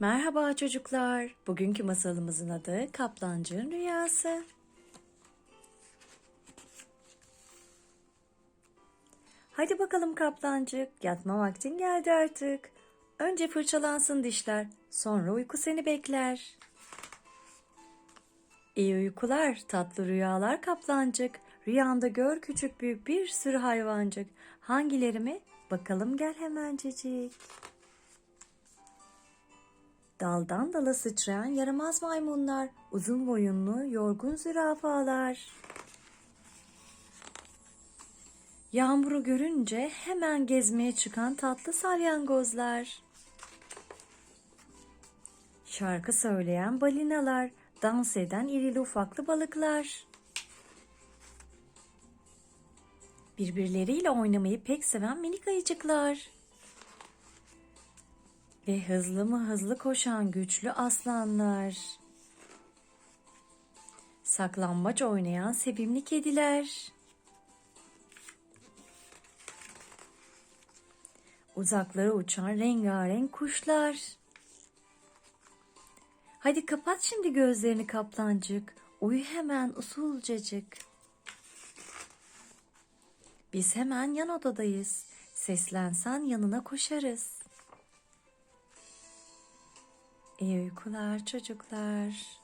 Merhaba çocuklar. Bugünkü masalımızın adı Kaplancığın Rüyası. Hadi bakalım kaplancık, yatma vaktin geldi artık. Önce fırçalansın dişler, sonra uyku seni bekler. İyi uykular, tatlı rüyalar kaplancık. Rüyanda gör küçük büyük bir sürü hayvancık. Hangileri mi? Bakalım gel hemencecik. Daldan dala sıçrayan yaramaz maymunlar, uzun boyunlu yorgun zürafalar. Yağmuru görünce hemen gezmeye çıkan tatlı salyangozlar. Şarkı söyleyen balinalar, dans eden irili ufaklı balıklar. Birbirleriyle oynamayı pek seven minik ayıcıklar. Ve hızlı mı hızlı koşan güçlü aslanlar. Saklambaç oynayan sevimli kediler. Uzaklara uçan rengarenk kuşlar. Hadi kapat şimdi gözlerini kaplancık. Uyu hemen usulcacık. Biz hemen yan odadayız. Seslensen yanına koşarız. İyi uykular çocuklar.